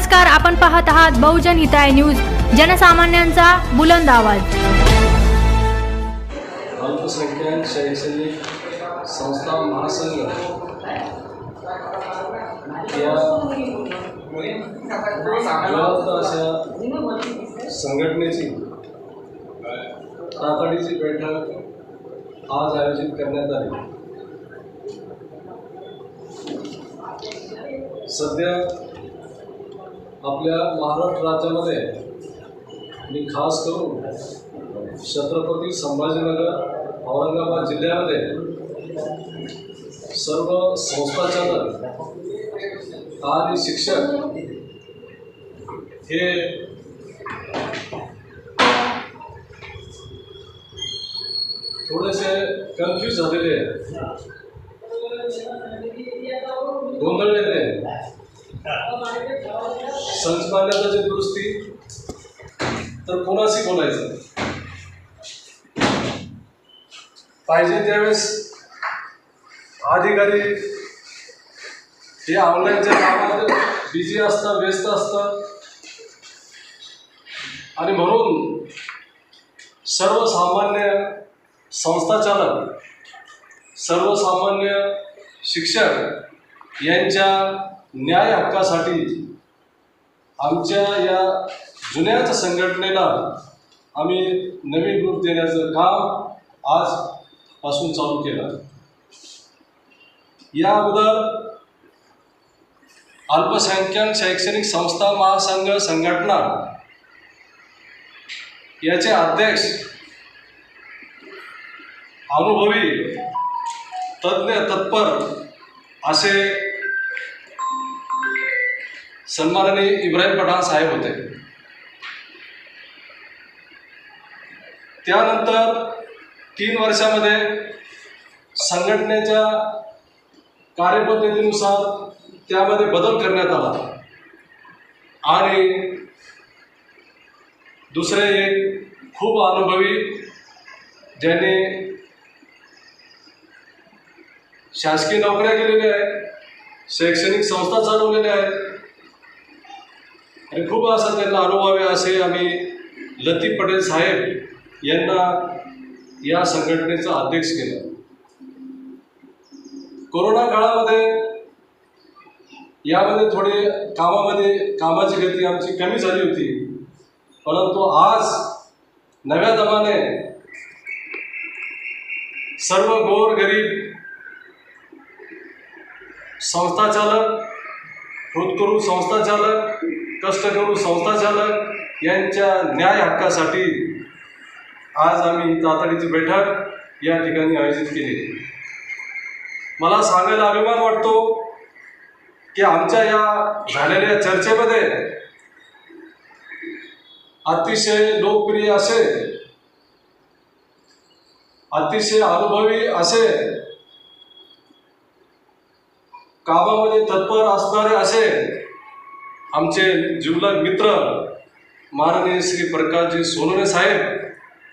नमस्कार आपण पाहत आहात बहुजन हिताय न्यूज जनसामान्यांचा बुलंद आवाज. अल्पसंख्याक शैक्षणिक संस्था महासंघ या अशा संघटनेची तातडीची बैठक आज आयोजित करण्यात आली. सध्या आपल्या महाराष्ट्र राज्यामध्ये मी खास करून छत्रपती संभाजीनगर औरंगाबाद जिल्ह्यामध्ये सर्व संस्थाचालक आणि शिक्षक हे थोडेसे कन्फ्यूज झालेले आहेत. गोंधळलेले आहेत संचमान्याची दुरुस्ती तर कोणाशी बोलायचं? पाहिजे त्यावेळेस अधिकारी हे ऑनलाईनच्या कामात बिझी असतात व्यस्त असतात. आणि म्हणून सर्वसामान्य संस्थाचालक सर्वसामान्य शिक्षक यांच्या न्याय हक्कासाठी आमच्या या जुन्याच संघटनेला आम्ही नवीन रूप देण्याचं काम आजपासून चालू केलं या अगोदर अल्पसंख्याक शैक्षणिक संस्था महासंघ संघटना याचे अध्यक्ष अनुभवी तज्ज्ञ तत्पर असे सन्माननीय इब्राहिम पठाण साहेब होते. त्यानंतर तीन वर्षामध्ये संघटनेच्या कार्यपद्धतीनुसार त्यामध्ये बदल करण्यात आला आणि दुसरे एक खूप अनुभवी ज्यांनी शासकीय नोकऱ्या केलेल्या आहेत शैक्षणिक संस्था चालवलेल्या आहेत आणि खूप असं त्यांना अनुभवे असे आम्ही लतीफ पटेल साहेब यांना या संघटनेचा अध्यक्ष केला. कोरोना काळामध्ये यामध्ये थोडे कामामध्ये कामाची गती आमची कमी झाली होती. परंतु आज नव्या दमाने सर्व गोर गरीब संस्थाचालक होतकरू संस्थाचालक कष्टकरू संस्थाचालक यांच्या न्याय हक्कासाठी आज आम्ही तातडीची बैठक या ठिकाणी आयोजित केली. मला सांगायला अभिमान वाटतो की आमच्या या झालेल्या चर्चेमध्ये अतिशय लोकप्रिय असे अतिशय अनुभवी असे कामामध्ये तत्पर असणारे असे आमचे जिवलग मित्र माननीय श्री प्रकाशजी सोनवणे साहेब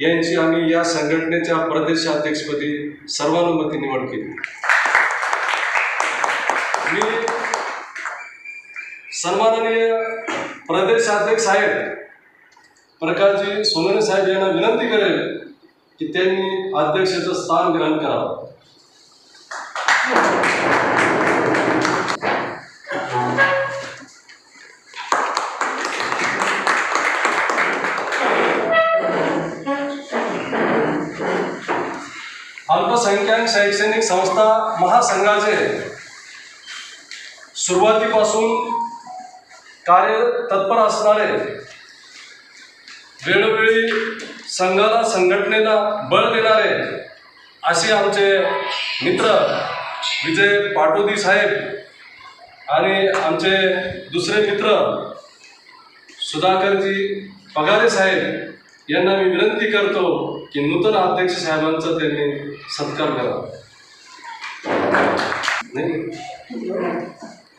यांची आम्ही या संघटनेच्या प्रदेशाध्यक्षपदी सर्वानुमती निवड केली. मी सन्माननीय प्रदेशाध्यक्ष साहेब प्रकाशजी सोनवणे साहेब यांना विनंती करेल की त्यांनी अध्यक्षाचं स्थान ग्रहण करावं. शैक्षणिक संस्था महासंघाचे सुरुवातीपासून कार्य तत्पर असणारे वेळोवेळी संघाला संघटनेला बळ देणारे असे आमचे मित्र विजय पाटोदी साहेब आणि आमचे दुसरे मित्र सुधाकरजी पगारे साहेब यांना मी विनंती करतो की नूतन अध्यक्ष साहेबांचा त्यांनी सत्कार करावा नाही?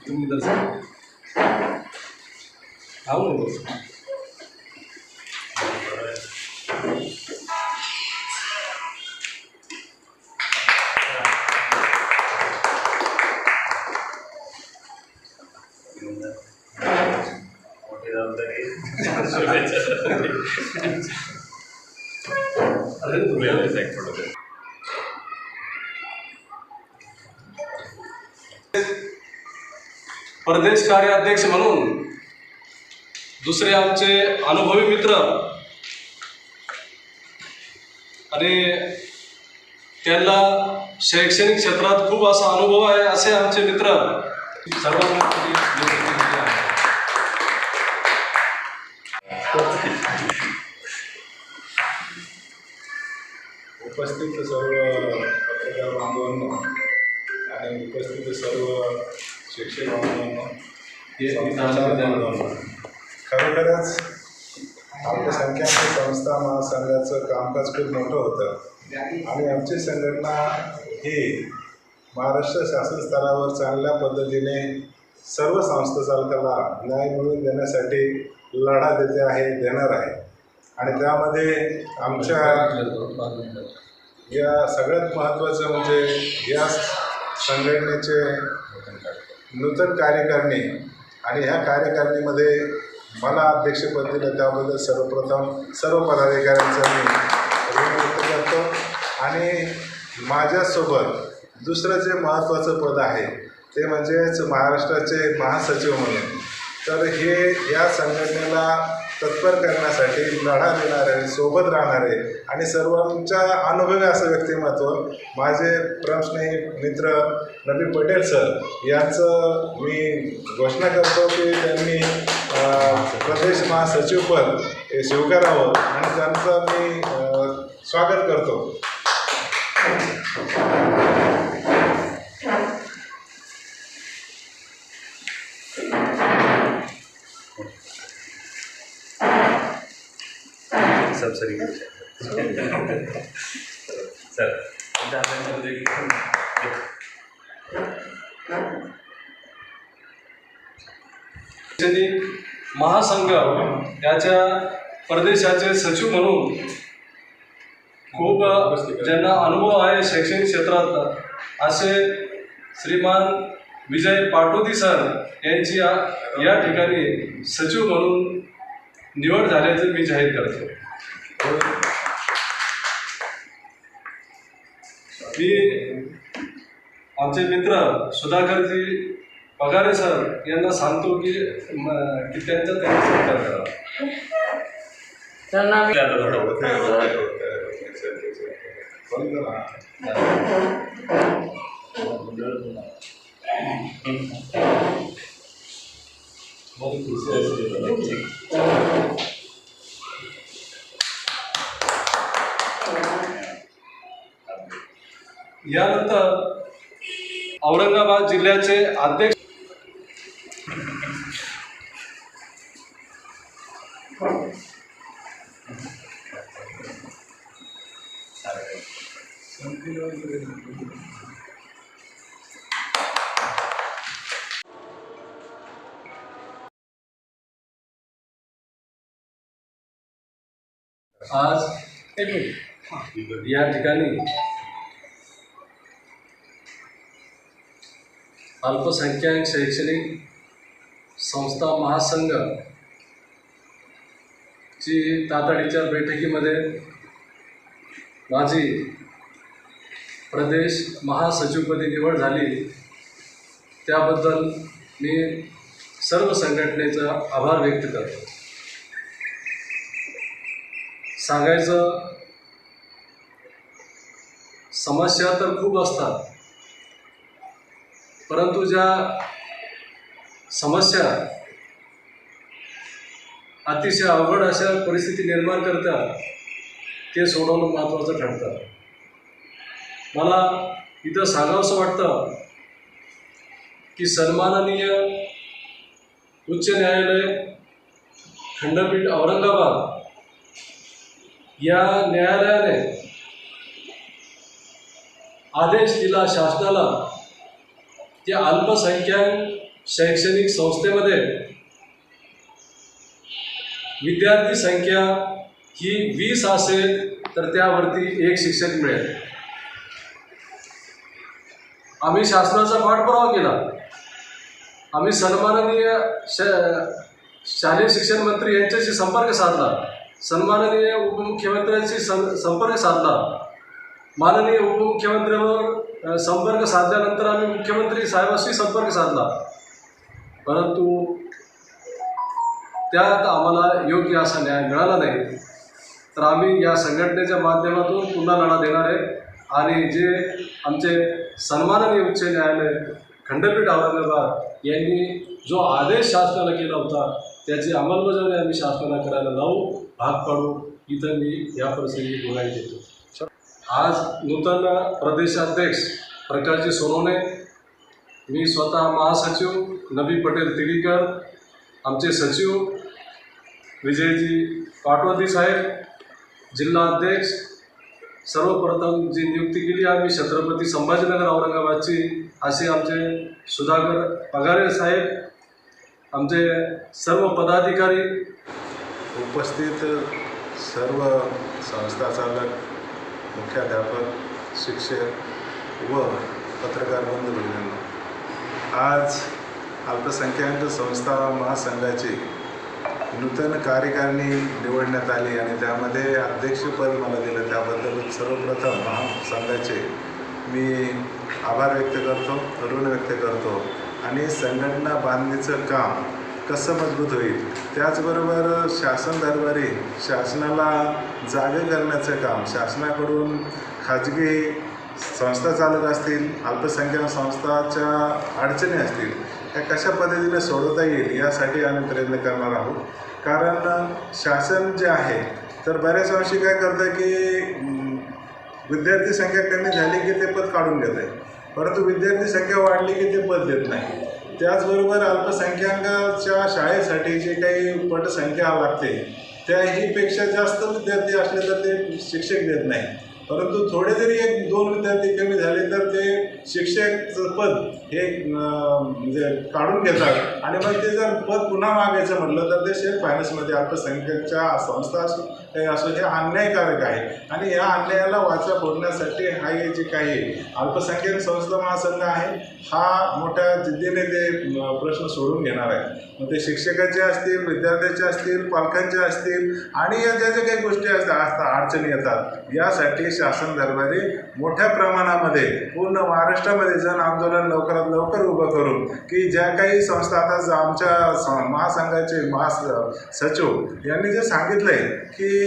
तुम्ही प्रदेश कार्याध्यक्ष म्हणून दुसरे आमचे अनुभवी मित्र आणि त्यांना शैक्षणिक क्षेत्रात खूप असा अनुभव आहे असे आमचे मित्र सर्वांना उपस्थित सर्व पत्रकार बांधवांना आणि उपस्थित सर्व शिक्षक खरोखरच आपल्या संख्याच्या संस्था महासंघाचं कामकाज खूप मोठं होतं. आणि आमची संघटना ही महाराष्ट्र शासन स्तरावर चांगल्या पद्धतीने सर्व संस्था चालकाला न्याय मिळवून देण्यासाठी लढा देते आहे देणार आहे. आणि त्यामध्ये आमच्या या सगळ्यात महत्त्वाचं म्हणजे या संघटनेचे नूतन कार्यकारिणी आणि ह्या कार्यकारिणीमध्ये मला अध्यक्षपद दिलं त्याबद्दल सर्वप्रथम सर्व पदाधिकाऱ्यांचा मी ऋण व्यक्त करतो. आणि माझ्यासोबत दुसरं जे महत्त्वाचं पद आहे ते म्हणजेच महाराष्ट्राचे महासचिव म्हणून. तर हे या संघटनेला तत्पर करण्यासाठी लढा देणारे सोबत राहणारे आणि सर्वांच्या अनुभवी असं व्यक्तिमत्व माझे प्रमस्नेही मित्र नबी पटेल सर यांचं मी घोषणा करतो की त्यांनी प्रदेश महासचिवपद हे स्वीकारावं आणि त्यांचं मी स्वागत करतो. सब सर महासंघ याच्या परदेशाचे सचिव म्हणून खूप ज्यांना अनुभव आहे शैक्षणिक क्षेत्रात असे श्रीमान विजय पाटोदी सर यांची या ठिकाणी सचिव म्हणून निवड झाल्याचे मी जाहीर करतो. मी आमचे मित्र सुधाकरजी पगारे सर यांना सांगतो की म- की त्यांचा त्यांनी सत्कार करा. यानंतर औरंगाबाद जिल्ह्याचे अध्यक्ष आज या ठिकाणी अल्पसंख्याक शैक्षणिक संस्था महासंघ ची तातडीच्या बैठकीमध्ये माझी प्रदेश महासचिवपदी निवड झाली. त्याबद्दल मी सर्व संघटनेचा आभार व्यक्त करतो. सांगायचं समस्या तर खूप असतात. परंतु ज्या समस्या अतिशय अवघड अशा परिस्थिती निर्माण करतात ते सोडवणं महत्त्वाचं ठरतं. मला इथं सांगावंसं वाटतं की सन्माननीय उच्च न्यायालय खंडपीठ औरंगाबाद या न्यायालयाने आदेश दिला शासनाला की अल्पसंख्याक शैक्षणिक संस्थेमध्ये विद्यार्थी संख्या ही वीस असेल तर त्यावरती एक शिक्षक मिळेल. आम्ही शासनाचा पाठपुरावा केला. आम्ही सन्माननीय श शालेय शिक्षण मंत्री यांच्याशी संपर्क साधला. सन्माननीय उपमुख्यमंत्र्यांशी सं संपर्क साधला. माननीय उपमुख्यमंत्र्यांवर संपर्क साधल्यानंतर आम्ही मुख्यमंत्री साहेबांशी संपर्क साधला. परंतु त्यात आम्हाला योग्य असा न्याय मिळाला नाही. तर आम्ही या संघटनेच्या माध्यमातून पुन्हा लढा देणार आहे. आणि जे आमचे सन्माननीय उच्च न्यायालय खंडपीठ औरंगाबाद यांनी जो आदेश शासनाला केला होता त्याची अंमलबजावणी आम्ही शासनाला करायला लावू भाग पाडू. इथं मी या प्रसंगी बोलायला देतो आज नूतन प्रदेशाध्यक्ष प्रकाशजी सोनवणे मी स्वतः महासचिव नबी पटेल तिडीकर आमचे सचिव विजयजी पाटवती साहेब जिल्हा अध्यक्ष सर्वप्रथम जी नियुक्ती केली आम्ही छत्रपती संभाजीनगर औरंगाबादची असे आमचे सुधाकर पगारे साहेब आमचे सर्व पदाधिकारी उपस्थित सर्व संस्था चालक मुख्याध्यापक शिक्षक व पत्रकार बंधू भगिनींनो आज अल्पसंख्याक संस्था महासंघाची नूतन कार्यकारिणी निवडण्यात आली आणि त्यामध्ये अध्यक्षपद मला दिलं. त्याबद्दल सर्वप्रथम महासंघाचे मी आभार व्यक्त करतो ऋण व्यक्त करतो आणि संघटना बांधणीचं काम कसं मजबूत होईल? त्याचबरोबर शासन दरबारी शासनाला जागे करण्याचं काम शासनाकडून खाजगी संस्था चालक असतील अल्पसंख्याक संस्थाच्या अडचणी असतील त्या कशा पद्धतीने सोडवता येईल यासाठी आम्ही प्रयत्न करणार आहोत. कारण शासन जे आहे तर बऱ्याच अंशी काय करतं की विद्यार्थी संख्या कमी झाली की ते पद काढून घेत आहे परंतु विद्यार्थी संख्या वाढली की ते पद देत नाही. त्याचबरोबर अल्पसंख्याकाच्या शाळेसाठी जे काही पटसंख्या लागते त्याहीपेक्षा जास्त विद्यार्थी असले तर ते शिक्षक देत नाही परंतु थोडे जरी एक दोन विद्यार्थी कमी झाले तर ते शिक्षक पद हे म्हणजे काढून घेतात. आणि मग ते जर पद पुन्हा मागायचं म्हटलं तर ते शेअर फायनान्समध्ये अल्पसंख्याकच्या संस्था असो असो हे अन्यायकारक आहे. आणि या अन्यायाला वाचा फोडण्यासाठी हा हे जे काही अल्पसंख्याक संस्था महासंघ आहे. हा मोठ्या जिद्दीने ते प्रश्न सोडून घेणार आहे. मग ते शिक्षकाचे असतील विद्यार्थ्याचे असतील पालकांचे असतील आणि या ज्या ज्या काही गोष्टी असतात असतात अडचणी येतात यासाठी शासन दरबारी मोठ्या प्रमाणामध्ये पूर्ण महाराष्ट्रामध्ये जन आंदोलन लवकरात लवकर उभं करून की ज्या काही संस्था आता ज- आमच्या स- महासंघाचे महास सचिव यांनी जे सांगितलंय की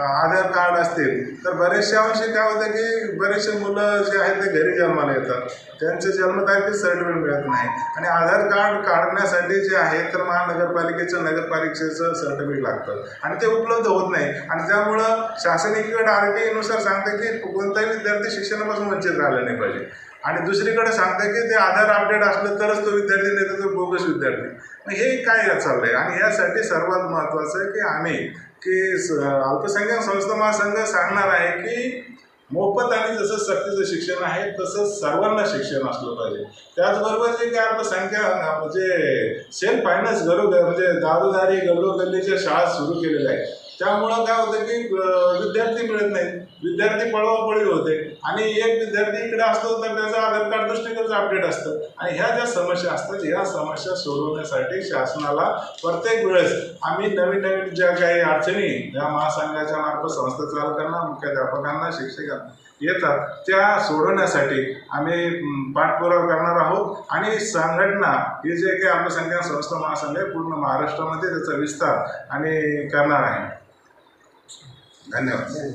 आधार कार्ड असतील तर बरेचशा अंशी काय होतं की बरेचसे मुलं जे आहेत ते घरी जन्माला येतात. त्यांचे जन्मतारीख सर्टिफिकेट मिळत नाही. आणि आधार कार्ड काढण्यासाठी जे आहे तर महानगरपालिकेचं नगरपालिकेचं सर्टिफिकेट लागतं. आणि ते उपलब्ध होत नाही. आणि त्यामुळं शासन एकीकडे आर टी नुसार सांगतं की कोणताही विद्यार्थी शिक्षणापासून वंचित राहिला नाही पाहिजे. आणि दुसरीकडे सांगतं की ते आधार अपडेट असलं तरच तो विद्यार्थी नाही तर तो बोगस विद्यार्थी. मग हे काय चाललंय? आणि यासाठी सर्वात महत्त्वाचं आहे की आम्ही की अल्पसंख्याक संस्था महासंघ सांगणार आहे की मोफत आणि जसं सक्तीचं शिक्षण आहे तसं सर्वांना शिक्षण असलं पाहिजे. त्याचबरोबर जे काय अल्पसंख्या म्हणजे सेल्फ फायनान्स घरो म्हणजे दारोदारी गल्लोगल्लीच्या शाळा सुरू केलेल्या आहेत. त्यामुळं काय होतं की विद्यार्थी मिळत नाहीत. विद्यार्थी पळवापळी होते. आणि एक विद्यार्थी इकडे असतो तर त्याचं आधार कार्ड दृष्टीकडचं अपडेट असतं. आणि ह्या ज्या समस्या असतात ह्या समस्या सोडवण्यासाठी शासनाला प्रत्येक वेळेस आम्ही नवीन नवीन ज्या काही अडचणी ज्या महासंघाच्या मार्फत संस्था चालकांना मुख्याध्यापकांना शिक्षकांना येतात त्या सोडवण्यासाठी आम्ही पाठपुरावा करणार आहोत. आणि संघटना ही जे काही अल्पसंख्याक संस्था महासंघ आहे पूर्ण महाराष्ट्रामध्ये त्याचा विस्तार आणि करणार आहे. धन्यवाद.